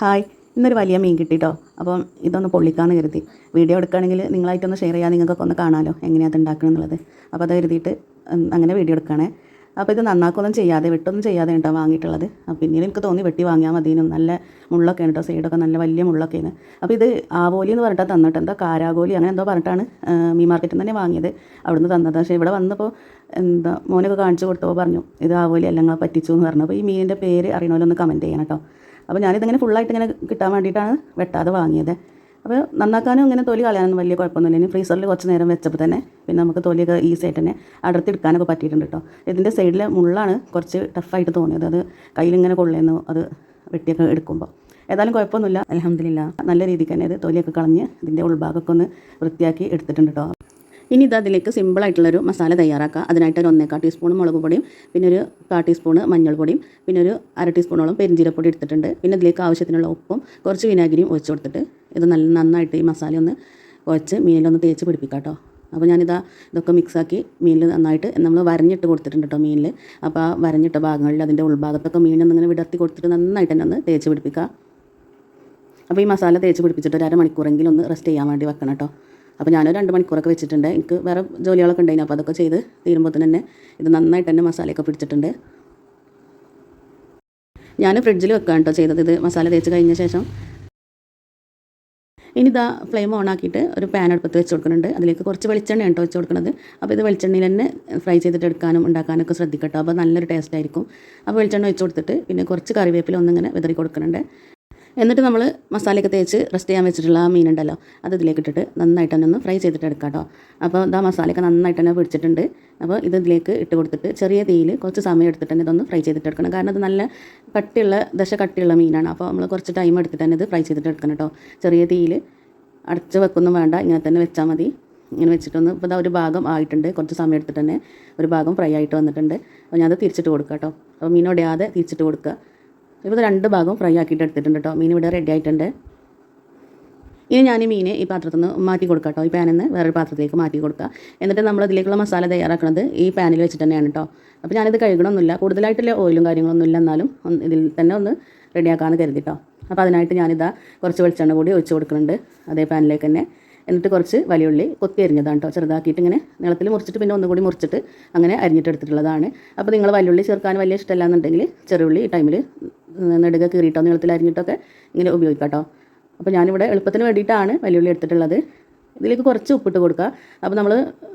Hi ഇന്നൊരു വലിയ മീൻ കിട്ടിട്ടോ. അപ്പം ഇതൊന്ന് പൊള്ളിക്കാന്ന് കരുതി. വീഡിയോ എടുക്കുകയാണെങ്കിൽ നിങ്ങളായിട്ടൊന്ന് ഷെയർ ചെയ്യാൻ നിങ്ങൾക്കൊക്കെ ഒന്ന് കാണാമല്ലോ എങ്ങനെയാണ് അത് ഉണ്ടാക്കണം എന്നുള്ളത് അപ്പോൾ അത് കരുതിയിട്ട് അങ്ങനെ വീഡിയോ എടുക്കുകയാണേ. അപ്പോൾ ഇത് നന്നാക്കൊന്നും ചെയ്യാതെ വെട്ടൊന്നും ചെയ്യാതെ കേട്ടോ വാങ്ങിയിട്ടുള്ളത്. അപ്പോൾ പിന്നീട് എനിക്ക് തോന്നി വെട്ടി വാങ്ങിയാൽ മതി നല്ല മുള്ളൊക്കെയാണ് കേട്ടോ സൈഡൊക്കെ നല്ല വലിയ മുള്ളൊക്കെയാണ്. അപ്പോൾ ഇത് ആവോലി എന്ന് പറഞ്ഞിട്ട് തന്നിട്ട്. എന്താ കാരാഗോലി അങ്ങനെ എന്തോ പറഞ്ഞിട്ടാണ് മീൻ മാർക്കറ്റിൽ തന്നെ വാങ്ങിയത് അവിടുന്ന് തന്നത്. പക്ഷേ ഇവിടെ വന്നപ്പോൾ എന്താ മോനൊക്കെ കാണിച്ചു കൊടുത്തപ്പോൾ പറഞ്ഞു ഇത് ആവോലി അല്ല നിങ്ങൾ പറ്റിച്ചു എന്ന് പറഞ്ഞു. അപ്പോൾ ഈ മീനിന്റെ പേര് അറിയണമല്ലോ ഒന്ന് കമന്റ് ചെയ്യണം കേട്ടോ. അപ്പോൾ ഞാനിതിങ്ങനെ ഫുള്ളായിട്ട് ഇങ്ങനെ കിട്ടാൻ വേണ്ടിയിട്ടാണ് വെട്ടാതെ വാങ്ങിയത്. അപ്പോൾ നന്നാക്കാനും ഇങ്ങനെ തൊലി കളയാനൊന്നും വലിയ കുഴപ്പമൊന്നുമില്ല. ഇനി ഫ്രീസറിൽ കുറച്ച് നേരം വെച്ചപ്പോൾ തന്നെ പിന്നെ നമുക്ക് തൊലിയൊക്കെ ഈസി ആയിട്ട് തന്നെ അടർത്തിയെടുക്കാനൊക്കെ പറ്റിയിട്ടുണ്ട് കേട്ടോ. ഇതിന്റെ സൈഡിൽ മുള്ളാണ് കുറച്ച് ടഫായിട്ട് തോന്നിയത്. അത് കയ്യിലിങ്ങനെ കൊള്ളേന്ന് അത് വെട്ടിയൊക്കെ എടുക്കുമ്പോൾ. ഏതായാലും കുഴപ്പമൊന്നുമില്ല. അലഹമില്ല നല്ല രീതിക്ക് തന്നെ ഇത് തൊലിയൊക്കെ കളഞ്ഞ് ഇതിന്റെ ഉൾഭാഗമൊക്കെ ഒന്ന് വൃത്തിയാക്കി എടുത്തിട്ടുണ്ട് കേട്ടോ. ഇനി ഇത് അതിലേക്ക് സിമ്പിളായിട്ടുള്ളൊരു മസാല തയ്യാറാക്കുക അതിനായിട്ട് ഒരു ഒന്നേക്കാൾ ടീസ്പൂൺ മുളക് പൊടിയും പിന്നെ ഒരു കാ ടീസ്പൂൺ മഞ്ഞൾപ്പൊടിയും പിന്നെ ഒരു അര ടീസ്പൂണോളം പെരിഞ്ചീരപ്പൊടി എടുത്തിട്ടുണ്ട്. പിന്നെ അതിലേക്ക് ആവശ്യത്തിനുള്ള ഉപ്പും കുറച്ച് വിനാഗിരിയും ഒഴിച്ചു കൊടുത്തിട്ട് ഇത് നല്ല നന്നായിട്ട് ഈ മസാല ഒന്ന് കുഴച്ച് മീനിലൊന്ന് തേച്ച് പിടിപ്പിക്കാം കേട്ടോ അപ്പോൾ ഞാനിതാ ഇതൊക്കെ മിക്സാക്കി മീനിൽ നന്നായിട്ട് നമ്മൾ വരഞ്ഞിട്ട് കൊടുത്തിട്ടുണ്ട് കേട്ടോ മീനിൽ അപ്പോൾ ആ വരഞ്ഞിട്ട ഭാഗങ്ങളിൽ അതിന്റെ ഉൾഭാഗത്തൊക്കെ മീനൊന്നിങ്ങനെ വിടർത്തി കൊടുത്തിട്ട് നന്നായിട്ട് തന്നെ ഒന്ന് തേച്ച് പിടിപ്പിക്കുക അപ്പോൾ ഈ മസാല തേച്ച് പിടിപ്പിച്ചിട്ട് ഒരു അരമണിക്കൂറെങ്കിലും ഒന്ന് റെസ്റ്റ് ചെയ്യാൻ വേണ്ടി വെക്കണം കേട്ടോ അപ്പോൾ ഞാനൊരു രണ്ട് മണിക്കൂറൊക്കെ വെച്ചിട്ടുണ്ട്. എനിക്ക് വേറെ ജോലികളൊക്കെ ഉണ്ടായിരുന്നു അപ്പോൾ അതൊക്കെ ചെയ്ത് തീരുമ്പോൾ തന്നെ ഇത് നന്നായിട്ട് തന്നെ മസാലയൊക്കെ പിടിച്ചിട്ടുണ്ട്. ഞാൻ ഫ്രിഡ്ജിൽ വെക്കാം കേട്ടോ ചെയ്തത്. ഇത് മസാല തേച്ച് കഴിഞ്ഞ ശേഷം ഇനി ഇതാ ഫ്ലെയിം ഓൺ ആക്കിയിട്ട് ഒരു പാൻ അടുപ്പത്ത് വെച്ച് കൊടുക്കുന്നുണ്ട്. അതിലേക്ക് കുറച്ച് വെളിച്ചെണ്ണ കേട്ടോ വെച്ച് കൊടുക്കുന്നത്. അപ്പോൾ ഇത് വെളിച്ചെണ്ണയിൽ തന്നെ ഫ്രൈ ചെയ്തിട്ട് എടുക്കാനും ഉണ്ടാക്കാനൊക്കെ ശ്രദ്ധിക്കട്ടോ. അപ്പോൾ നല്ലൊരു ടേസ്റ്റ് ആയിരിക്കും. അപ്പോൾ വെളിച്ചെണ്ണ വെച്ച് കൊടുത്തിട്ട് പിന്നെ കുറച്ച് കറിവേപ്പില ഒന്നിങ്ങനെ വിതറി കൊടുക്കുന്നുണ്ട്. എന്നിട്ട് നമ്മൾ മസാലയൊക്കെ തേച്ച് റെസ്റ്റ് ചെയ്യാൻ വെച്ചിട്ടുള്ള ആ മീനുണ്ടല്ലോ അത് ഇതിലേക്ക് ഇട്ടിട്ട് നന്നായിട്ട് തന്നെ ഒന്ന് ഫ്രൈ ചെയ്തിട്ട് എടുക്കാം കേട്ടോ. അപ്പോൾ ഇതാ മസാലയൊക്കെ നന്നായിട്ട് തന്നെ പിടിച്ചിട്ടുണ്ട്. അപ്പോൾ ഇത് ഇതിലേക്ക് ഇട്ട് കൊടുത്തിട്ട് ചെറിയ തീയിൽ കുറച്ച് സമയം എടുത്തിട്ട് തന്നെ ഇതൊന്ന് ഫ്രൈ ചെയ്തിട്ട് എടുക്കണം. കാരണം അത് നല്ല കട്ടിയുള്ള ദശ കട്ടിയുള്ള മീനാണ്. അപ്പോൾ നമ്മൾ കുറച്ച് ടൈം എടുത്തിട്ട് തന്നെ ഇത് ഫ്രൈ ചെയ്തിട്ട് എടുക്കണം കേട്ടോ. ചെറിയ തീയിൽ അടച്ച് വെക്കൊന്നും വേണ്ട ഇങ്ങനെ തന്നെ വെച്ചാൽ മതി. ഇങ്ങനെ വെച്ചിട്ടൊന്ന് ഇപ്പോൾ ഇതാ ഒരു ഭാഗം ആയിട്ടുണ്ട്. കുറച്ച് സമയം എടുത്തിട്ട് തന്നെ ഒരു ഭാഗം ഫ്രൈ ആയിട്ട് വന്നിട്ടുണ്ട്. അപ്പോൾ ഞാനത് തിരിച്ചിട്ട് കൊടുക്കാം കേട്ടോ. അപ്പോൾ മീനോടെയാതെ തിരിച്ചിട്ട് കൊടുക്കുക. ഇപ്പോൾ രണ്ട് ഭാഗവും ഫ്രൈ ആക്കിയിട്ട് എടുത്തിട്ടുണ്ട് കേട്ടോ മീൻ ഇവിടെ റെഡി ആയിട്ടുണ്ട്. ഇനി ഞാൻ ഈ മീനെ ഈ പാത്രത്തിൽ നിന്ന് മാറ്റി കൊടുക്കാം കേട്ടോ ഈ പാനിൽ നിന്ന് വേറൊരു പാത്രത്തിലേക്ക് മാറ്റി കൊടുക്കുക എന്നിട്ട് നമ്മൾ ഇതിലേക്കുള്ള മസാല തയ്യാറാക്കുന്നത് ഈ പാനിൽ വെച്ചിട്ട് തന്നെയാണ് കേട്ടോ അപ്പോൾ ഞാനിത് കഴുകണമൊന്നുമില്ല കൂടുതലായിട്ടുള്ള ഓയിലും കാര്യങ്ങളൊന്നും ഇല്ല എന്നാലും ഇതിൽ തന്നെ ഒന്ന് റെഡിയാക്കാമെന്ന് കരുതി കേട്ടോ അപ്പോൾ അതിനായിട്ട് ഞാനിതാ കുറച്ച് വെളിച്ചെണ്ണ കൂടി ഒഴിച്ച് കൊടുക്കുന്നുണ്ട്. അതേ പാനിലേക്ക് തന്നെ. എന്നിട്ട് കുറച്ച് വലിയുള്ളി കൊത്തി അരിഞ്ഞതാണ് കേട്ടോ ചെറുതാക്കിയിട്ട് ഇങ്ങനെ നീളത്തിൽ മുറിച്ചിട്ട് പിന്നെ ഒന്നുകൂടി മുറിച്ചിട്ട് അങ്ങനെ അരിഞ്ഞിട്ട് എടുത്തിട്ടുള്ളതാണ്. അപ്പോൾ നിങ്ങൾ വലിയുള്ളി ചേർക്കാൻ വലിയ ഇഷ്ടമല്ല എന്നുണ്ടെങ്കിൽ ചെറുള്ളി ഈ ടൈമിൽ നെടുക കീറിയിട്ടോ നീളത്തിൽ അരിഞ്ഞിട്ടൊക്കെ ഇങ്ങനെ ഉപയോഗിക്കാം കേട്ടോ. അപ്പോൾ ഞാനിവിടെ എളുപ്പത്തിന് വേണ്ടിയിട്ടാണ് വലിയുള്ളി എടുത്തിട്ടുള്ളത്. ഇതിലേക്ക് കുറച്ച് ഉപ്പിട്ട് കൊടുക്കുക. അപ്പോൾ നമ്മൾ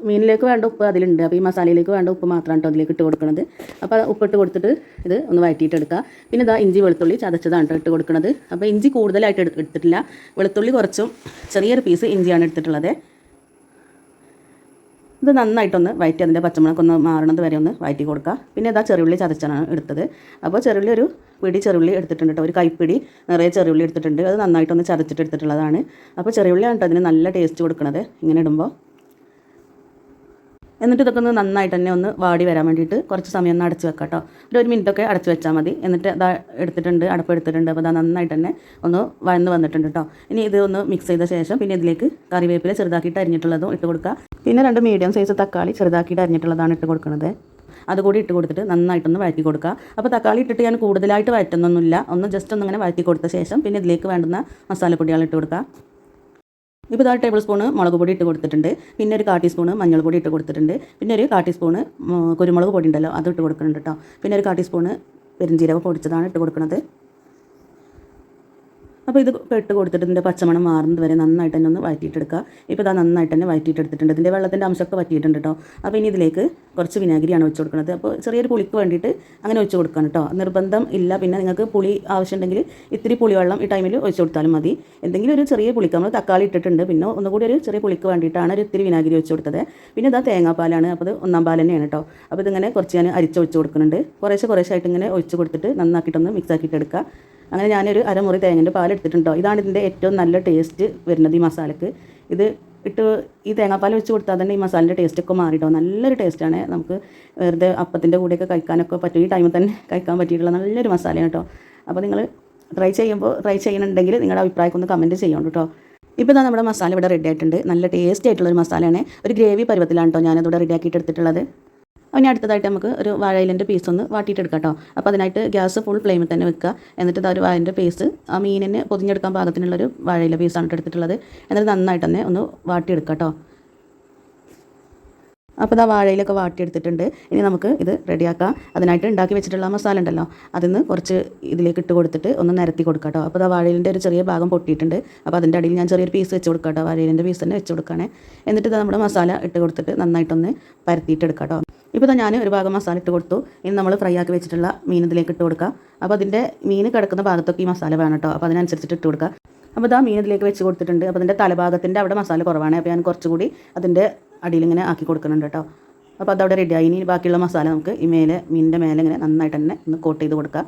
മീനിലേക്ക് വേണ്ട ഉപ്പ് അതിലുണ്ട്. അപ്പോൾ ഈ മസാലയിലേക്ക് വേണ്ട ഉപ്പ് മാത്രമാണ് കേട്ടോ അതിലേക്ക് ഇട്ട് കൊടുക്കുന്നത് അപ്പോൾ ഉപ്പിട്ട് കൊടുത്തിട്ട് ഇത് ഒന്ന് വഴറ്റിയിട്ടെടുക്കുക പിന്നെ ഇതാ ഇഞ്ചി വെളുത്തുള്ളി ചതച്ചതാണ് കേട്ടോ ഇട്ട് കൊടുക്കുന്നത് അപ്പോൾ ഇഞ്ചി കൂടുതലായിട്ട് എടുത്തിട്ടില്ല. വെളുത്തുള്ളി കുറച്ചും ചെറിയൊരു പീസ് ഇഞ്ചിയാണ് എടുത്തിട്ടുള്ളത്. ഇത് നന്നായിട്ടൊന്ന് വയറ്റി അതിന്റെ പച്ചമുളകൊന്ന് മാറണത് വരെ ഒന്ന് വയറ്റി കൊടുക്കുക. പിന്നെ ഇതാ ചെറുള്ളി ചതച്ചാണ് എടുത്തത്. അപ്പോൾ ചെറുള്ളി ഒരു പിടി ചെറുള്ളി എടുത്തിട്ടുണ്ട് കേട്ടോ. ഒരു കൈപ്പിടി നിറയെ ചെറുള്ളി എടുത്തിട്ടുണ്ട്. അത് നന്നായിട്ടൊന്ന് ചതച്ചിട്ട് എടുത്തിട്ടുള്ളതാണ്. അപ്പോൾ ചെറുള്ളിയാണ് കേട്ടോ അതിന് നല്ല ടേസ്റ്റ് കൊടുക്കുന്നത് ഇങ്ങനെ ഇടുമ്പോൾ. എന്നിട്ട് ഇതൊക്കെ ഒന്ന് നന്നായിട്ട് തന്നെ ഒന്ന് വാടി വരാൻ വേണ്ടിയിട്ട് കുറച്ച് സമയം ഒന്ന് അടച്ച് വെക്കാം കേട്ടോ. ഒരു ഒരു മിനിറ്റൊക്കെ അടച്ച് വെച്ചാൽ മതി. എന്നിട്ട് അതാ എടുത്തിട്ടുണ്ട് അടപ്പ് എടുത്തിട്ടുണ്ട്. അപ്പോൾ അതാ നന്നായിട്ട് തന്നെ ഒന്ന് വന്ന് വന്നിട്ടുണ്ട് കേട്ടോ. ഇനി ഇത് ഒന്ന് മിക്സ് ചെയ്ത ശേഷം പിന്നെ ഇതിലേക്ക് കറിവേപ്പില ചെറുതാക്കിയിട്ട് അരിഞ്ഞിട്ടുള്ളതും ഇട്ട് കൊടുക്കുക. പിന്നെ രണ്ട് മീഡിയം സൈസ് തക്കാളി ചെറുതാക്കിയിട്ട് അരിഞ്ഞിട്ടുള്ളതാണ് ഇട്ട് കൊടുക്കുന്നത് അതുകൂടി ഇട്ട് കൊടുത്തിട്ട് നന്നായിട്ടൊന്ന് വഴറ്റി കൊടുക്കുക. അപ്പോൾ തക്കാളി ഇട്ടിട്ട് ഞാൻ കൂടുതലായിട്ട് വഴറ്റുന്നൊന്നുമില്ല. ഒന്ന് ജസ്റ്റ് ഒന്നിങ്ങനെ വഴറ്റി കൊടുത്ത ശേഷം പിന്നെ ഇതിലേക്ക് വേണ്ടുന്ന മസാലപ്പൊടികൾ ഇട്ട് കൊടുക്കുക. ഇപ്പോൾ ഇതാ ടേബിൾ സ്പൂണ് മുളക് പൊടി ഇട്ട് കൊടുത്തിട്ടുണ്ട്. പിന്നെ ഒരു കാ ടീസ്പൂണ് പൊടി ഇട്ട് കൊടുത്തിട്ടുണ്ട്. പിന്നെ ഒരു കാ ടീസ്പൂണ് കുരുമുളക് പൊടി ഉണ്ടല്ലോ അത് ഇട്ട് കൊടുക്കുന്നുണ്ട് കേട്ടോ പിന്നെ ഒരു കാ ടീസ്പൂണ് പൊടിച്ചതാണ് ഇട്ട് കൊടുക്കുന്നത് അപ്പോൾ ഇത് പെട്ട് കൊടുത്തിട്ട് ഇതിന്റെ പച്ചമണം മാറുന്നത് വരെ നന്നായിട്ട് തന്നെ ഒന്ന് വഴറ്റിയിട്ടെടുക്കുക. ഇപ്പോൾ ഇതാ നന്നായിട്ട് തന്നെ വഴറ്റിയിട്ടെടുത്തിട്ടുണ്ട്. ഇതിന്റെ വെള്ളത്തിന്റെ അംശമൊക്കെ വറ്റിയിട്ടുണ്ട് കേട്ടോ അപ്പോൾ ഇനി ഇതിലേക്ക് കുറച്ച് വിനാഗിരിയാണ് വെച്ച് കൊടുക്കുന്നത് അപ്പോൾ ചെറിയൊരു പുളിക്ക് വേണ്ടിയിട്ട് അങ്ങനെ വെച്ച് കൊടുക്കണം കേട്ടോ നിർബന്ധം ഇല്ല. പിന്നെ നിങ്ങൾക്ക് പുളി ആവശ്യമുണ്ടെങ്കിൽ ഇത്തിരി പുളിവെള്ളം ഈ ടൈമിൽ ഒഴിച്ച് കൊടുത്താലും മതി. എന്തെങ്കിലും ഒരു ചെറിയ പുളിക്ക് നമ്മൾ തക്കാളി ഇട്ടിട്ടുണ്ട്. പിന്നെ ഒന്നുകൂടി ഒരു ചെറിയ പുളിക്ക് വേണ്ടിയിട്ടാണ് ഒരു ഇത്തിരി വിനാഗിരി വെച്ച് കൊടുത്തത്. പിന്നെ ഇതാ തേങ്ങാപ്പാലാണ്. അപ്പോൾ ഇത് ഒന്നാം പാൽ തന്നെയാണ് കേട്ടോ അപ്പോൾ ഇതിങ്ങനെ കുറച്ച് ഞാൻ അരിച്ചൊഴിച്ച് കൊടുക്കുന്നുണ്ട്. കുറേശ്ശെ കുറേശ്ശായിട്ട് ഇങ്ങനെ ഒഴിച്ച് കൊടുത്തിട്ട് നന്നാക്കിയിട്ടൊന്ന് മിക്സ് ആക്കിയിട്ട് എടുക്കുക അങ്ങനെ ഞാനൊരു അരമുറി തേങ്ങന്റെ പാൽ എടുത്തിട്ടുണ്ടോ ഇതാണ് ഇതിന്റെ ഏറ്റവും നല്ല ടേസ്റ്റ് വരുന്നത് ഈ മസാലക്ക്. ഇത് ഇട്ട് ഈ തേങ്ങാപ്പാൽ വെച്ച് കൊടുത്താൽ തന്നെ ഈ മസാലന്റെ ടേസ്റ്റൊക്കെ മാറിയിട്ടോ നല്ലൊരു ടേസ്റ്റാണ് നമുക്ക് വെറുതെ അപ്പത്തിന്റെ കൂടെയൊക്കെ കഴിക്കാനൊക്കെ പറ്റും. ഈ ടൈമിൽ തന്നെ കഴിക്കാൻ പറ്റിയിട്ടുള്ള നല്ലൊരു മസാലയാണ് കേട്ടോ. അപ്പോൾ നിങ്ങൾ ട്രൈ ചെയ്യുമ്പോൾ ട്രൈ ചെയ്യണമെങ്കിൽ നിങ്ങളുടെ അഭിപ്രായം ഒന്ന് കമന്റ് ചെയ്യണം കേട്ടോ. ഇപ്പോൾ ഇതാ നമ്മുടെ മസാല ഇവിടെ റെഡി ആയിട്ടുണ്ട്. നല്ല ടേസ്റ്റി ആയിട്ടുള്ളൊരു മസാലയാണ്. ഒരു ഗ്രേവി പരുവത്തിലാണ് കേട്ടോ ഞാനതിവിടെ റെഡി ആക്കിയിട്ട് എടുത്തിട്ടുള്ളത്. അതിന് അടുത്തതായിട്ട് നമുക്ക് ഒരു വാഴയിലിന്റെ പീസ് ഒന്ന് വാട്ടിയിട്ടെടുക്കാം കേട്ടോ അപ്പോൾ അതിനായിട്ട് ഗ്യാസ് ഫുൾ ഫ്ലെയിമിൽ തന്നെ വെക്കുക. എന്നിട്ട് ആ ഒരു വാഴന്റെ പീസ് ആ മീനിനെ പൊതിഞ്ഞെടുക്കാൻ പാകത്തിനുള്ളൊരു വാഴയില പീസാണ് എടുത്തിട്ടുള്ളത്. എന്നിട്ട് നന്നായിട്ട് തന്നെ ഒന്ന് വാട്ടിയെടുക്കാം കേട്ടോ അപ്പോൾ ഇതാ വാഴയിലൊക്കെ വാട്ടിയെടുത്തിട്ടുണ്ട്. ഇനി നമുക്ക് ഇത് റെഡിയാക്കാം. അതിനായിട്ട് ഉണ്ടാക്കി വെച്ചിട്ടുള്ള മസാല ഉണ്ടല്ലോ അതിന്ന് കുറച്ച് ഇതിലേക്ക് ഇട്ട് കൊടുത്തിട്ട് ഒന്ന് നിരത്തി കൊടുക്കാം കേട്ടോ അപ്പോൾ ഇതാ വാഴയിലിന്റെ ഒരു ചെറിയ ഭാഗം പൊട്ടിയിട്ടുണ്ട്. അപ്പോൾ അതിന്റെ അടിയിൽ ഞാൻ ചെറിയൊരു പീസ് വെച്ച് കൊടുക്കാം കേട്ടോ വാഴയിലിന്റെ പീസ് തന്നെ വെച്ച് കൊടുക്കുകയാണേ എന്നിട്ട് ഇത് നമ്മുടെ മസാല ഇട്ട് കൊടുത്തിട്ട് നന്നായിട്ടൊന്ന് പരത്തിയിട്ട് എടുക്കാം കേട്ടോ ഇപ്പോൾ ഞാൻ ഒരു ഭാഗം മസാല ഇട്ട് കൊടുത്തു. ഇനി നമ്മൾ ഫ്രൈ ആക്കി വെച്ചിട്ടുള്ള മീൻ ഇതിലേക്ക് ഇട്ട് കൊടുക്കുക അപ്പോൾ അതിന്റെ മീൻ കിടക്കുന്ന ഭാഗത്തൊക്കെ ഈ മസാല വേണം കേട്ടോ അപ്പോൾ അതിനനുസരിച്ചിട്ട് ഇട്ട് കൊടുക്കുക അപ്പോൾ ഇതാ മീൻ ഇതിലേക്ക് വെച്ച് കൊടുത്തിട്ടുണ്ട്. അപ്പോൾ അതിന്റെ തലഭാഗത്തിന്റെ അവിടെ മസാല കുറവാണ്. അപ്പോൾ ഞാൻ കുറച്ചുകൂടി അതിന്റെ അടിയിൽ ഇങ്ങനെ ആക്കി കൊടുക്കുന്നുണ്ട് കേട്ടോ അപ്പോൾ അതവിടെ റെഡിയായി ഇനി ബാക്കിയുള്ള മസാല നമുക്ക് ഈ മേലെ മീനിന്റെ മേലെ ഇങ്ങനെ നന്നായിട്ട് തന്നെ ഒന്ന് കോട്ട് ചെയ്ത് കൊടുക്കുക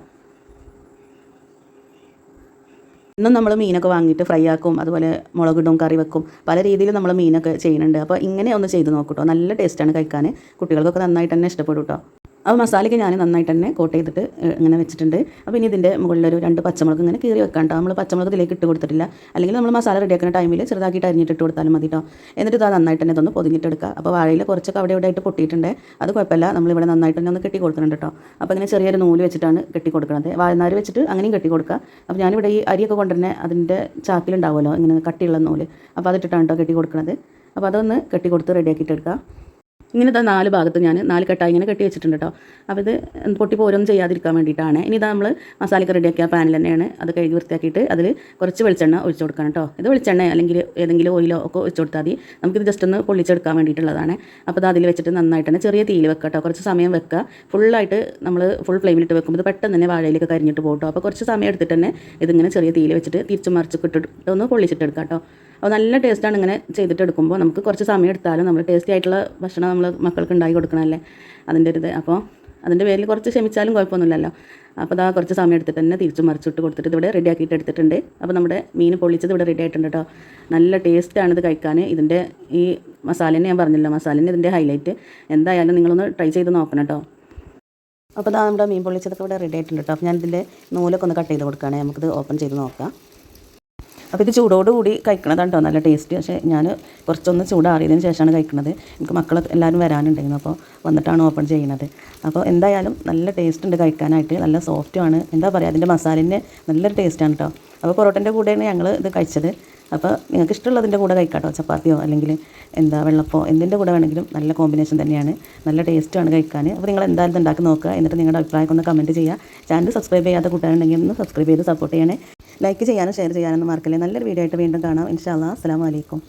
ഇന്നും നമ്മൾ മീനൊക്കെ വാങ്ങിയിട്ട് ഫ്രൈ ആക്കും അതുപോലെ മുളകിടും കറി വെക്കും. പല രീതിയിൽ നമ്മൾ മീനൊക്കെ ചെയ്യുന്നുണ്ട്. അപ്പോൾ ഇങ്ങനെ ഒന്ന് ചെയ്ത് നോക്കൂട്ടോ നല്ല ടേസ്റ്റാണ് കഴിക്കാൻ കുട്ടികൾക്കൊക്കെ നന്നായിട്ട് തന്നെ ഇഷ്ടപ്പെടും കേട്ടോ അപ്പോൾ മസാലയ്ക്ക് ഞാൻ നന്നായിട്ട് തന്നെ കോട്ട് ചെയ്തിട്ട് ഇങ്ങനെ വെച്ചിട്ടുണ്ട്. അപ്പോൾ ഇനി ഇതിന്റെ മുകളിലൊരു രണ്ട് പച്ചമുളക് ഇങ്ങനെ കീറി വെക്കാം കേട്ടോ നമ്മൾ പച്ചമുളക് ഇതിലേക്ക് ഇട്ട് കൊടുത്തിട്ടില്ല. അല്ലെങ്കിൽ നമ്മൾ മസാല റെഡിയാക്കുന്ന ടൈമിൽ ചെറുതാക്കിയിട്ട് അരിഞ്ഞിട്ട് ഇട്ട് കൊടുത്താലും മതി കേട്ടോ എന്നിട്ട് ഇത് നന്നായിട്ട് തന്നെ ഇതൊന്ന് പൊതിഞ്ഞിട്ടെടുക്കുക അപ്പോൾ വാഴയിൽ കുറച്ചൊക്കെ അവിടെ ഇവിടെ ആയിട്ട് പൊട്ടിയിട്ടുണ്ട്. അത് കുഴപ്പമില്ല. നമ്മളിവിടെ നന്നായിട്ട് തന്നെ ഒന്ന് കെട്ടി കൊടുക്കുന്നുണ്ട് കേട്ടോ അപ്പോൾ ഇങ്ങനെ ചെറിയൊരു നൂൽ വെച്ചിട്ടാണ് കെട്ടി കൊടുക്കുന്നത് വാഴനാര് വെച്ചിട്ട് അങ്ങനെയും കെട്ടി കൊടുക്കുക. അപ്പോൾ ഞാനിവിടെ ഈ അരിയൊക്കെ കൊണ്ടുതന്നെ അതിന്റെ ചാക്കിലുണ്ടാവുമല്ലോ ഇങ്ങനെ കട്ടിയുള്ള നൂൽ. അപ്പോൾ അതിട്ടിട്ടാണ് കേട്ടോ കെട്ടി കൊടുക്കുന്നത് അപ്പോൾ അതൊന്ന് കെട്ടി കൊടുത്ത് റെഡിയാക്കിയിട്ട് എടുക്കുക. ഇങ്ങനെ ഇതാ നാല് ഭാഗത്ത് ഞാൻ നാല് കെട്ടായി ഇങ്ങനെ കെട്ടി വെച്ചിട്ടുണ്ട് കേട്ടോ അപ്പോൾ ഇത് പൊട്ടി പോരൊന്നും ചെയ്യാതിരിക്കാൻ വേണ്ടിയിട്ടാണ്. ഇനി ഇതാ നമ്മൾ മസാലയൊക്കെ റെഡിയാക്കിയ പാനിൽ തന്നെയാണ്. അത് കഴുകി വൃത്തിയാക്കിയിട്ട് അതിൽ കുറച്ച് വെളിച്ചെണ്ണ ഒഴിച്ച് കൊടുക്കണം കേട്ടോ ഇത് വെളിച്ചെണ്ണ അല്ലെങ്കിൽ ഏതെങ്കിലും ഓയിലോ ഒക്കെ ഒഴിച്ച് കൊടുത്താൽ മതി. നമുക്കിത് ജസ്റ്റ് ഒന്ന് പൊള്ളിച്ചെടുക്കാൻ വേണ്ടിയിട്ടുള്ളതാണ്. അപ്പോൾ അത് അതിൽ വെച്ചിട്ട് നന്നായിട്ട് തന്നെ ചെറിയ തീയിൽ വെക്കുക കേട്ടോ കുറച്ച് സമയം വെക്കുക ഫുള്ളായിട്ട് നമ്മൾ ഫുൾ ഫ്ലെയിമിലിട്ട് വെക്കുമ്പോൾ ഇത് പെട്ടെന്ന് തന്നെ വാഴയിലൊക്കെ കരിഞ്ഞിട്ട് പോകട്ടോ കേട്ടോ അപ്പോൾ കുറച്ച് സമയം എടുത്തിട്ട് തന്നെ ഇതിങ്ങനെ ചെറിയ തീയിൽ വെച്ചിട്ട് തിരിച്ചു മറിച്ച് കിട്ടിട്ട് ഒന്ന് പൊള്ളിച്ചിട്ടെടുക്കാം കേട്ടോ അപ്പോൾ നല്ല ടേസ്റ്റാണ് ഇങ്ങനെ ചെയ്തിട്ട് എടുക്കുമ്പോൾ നമുക്ക് കുറച്ച് സമയം എടുത്താലും നമ്മൾ ടേസ്റ്റി ആയിട്ടുള്ള ഭക്ഷണം നമ്മൾ മക്കൾക്ക് ഉണ്ടാക്കി കൊടുക്കണമല്ലേ അതിന്റെ ഒരു ഇത് അപ്പോൾ അതിന്റെ പേരിൽ കുറച്ച് ക്ഷമിച്ചാലും കുഴപ്പമൊന്നുമില്ലല്ലോ. അപ്പോൾ അതാ കുറച്ച് സമയം എടുത്തിട്ട് തന്നെ തിരിച്ച് മറിച്ചിട്ട് കൊടുത്തിട്ട് ഇവിടെ റെഡി ആക്കിയിട്ട് എടുത്തിട്ടുണ്ട്. അപ്പോൾ നമ്മുടെ മീൻ പൊള്ളിച്ചത് ഇവിടെ റെഡി ആയിട്ടുണ്ട് കേട്ടോ നല്ല ഇത് കഴിക്കാൻ. ഇതിന്റെ ഈ മസാലേനെ ഞാൻ പറഞ്ഞല്ലോ. മസാലേനെ ഇതിന്റെ ഹൈലൈറ്റ് എന്തായാലും നിങ്ങളൊന്ന് ട്രൈ ചെയ്ത് നോക്കണം കേട്ടോ അപ്പോൾ അതാ നമ്മുടെ മീൻ പൊള്ളിച്ചതൊക്കെ ഇവിടെ റെഡി ആയിട്ടുണ്ട് കേട്ടോ അപ്പോൾ ഞാൻ ഇതിന്റെ നൂലൊക്കെ ഒന്ന് കട്ട് ചെയ്ത് കൊടുക്കുകയാണെങ്കിൽ നമുക്കിത് ഓപ്പൺ ചെയ്ത് നോക്കാം. അപ്പോൾ ഇത് ചൂടോടുകൂടി കഴിക്കണതാണ് കേട്ടോ നല്ല ടേസ്റ്റ് പക്ഷേ ഞാൻ കുറച്ചൊന്ന് ചൂടാറിയതിന് ശേഷമാണ് കഴിക്കുന്നത് എനിക്ക് മക്കൾ എല്ലാവരും വരാനുണ്ടായിരുന്നു അപ്പോൾ വന്നിട്ടാണ് ഓപ്പൺ ചെയ്യുന്നത് അപ്പോൾ എന്തായാലും നല്ല ടേസ്റ്റ് ഉണ്ട് കഴിക്കാനായിട്ട് നല്ല സോഫ്റ്റുമാണ് എന്താ പറയുക അതിന്റെ മസാലിന് നല്ലൊരു ടേസ്റ്റാണ് കേട്ടോ അപ്പോൾ പൊറോട്ടന്റെ കൂടെയാണ് ഞങ്ങൾ ഇത് കഴിച്ചത്. അപ്പോൾ നിങ്ങൾക്ക് ഇഷ്ടമുള്ളതിന്റെ കൂടെ കഴിക്കാം ചപ്പാത്തിയോ അല്ലെങ്കിൽ എന്താ വെള്ളപ്പോ എന്തിന്റെ കൂടെ വേണമെങ്കിലും നല്ല കോമ്പിനേഷൻ തന്നെയാണ്. നല്ല ടേസ്റ്റാണ് കഴിക്കാൻ. അപ്പോൾ നിങ്ങൾ എന്തായാലും ഉണ്ടാക്കി നോക്കുക. എന്നിട്ട് നിങ്ങളുടെ അഭിപ്രായം ഒന്ന് കമന്റ് ചെയ്യുക. ചാനൽ സബ്സ്ക്രൈബ് ചെയ്യാത്ത കൂട്ടുകാരുണ്ടെങ്കിൽ ഒന്ന് സബ്സ്ക്രൈബ് ചെയ്ത് സപ്പോർട്ട് ചെയ്യണേ. ലൈക്ക് ചെയ്യാനും ഷെയർ ചെയ്യാനൊന്നും മറക്കല്ലേ. നല്ലൊരു വീഡിയോ ആയിട്ട് വീണ്ടും കാണാം. ഇൻഷാല്ലാ അസ്സാം വലൈക്കും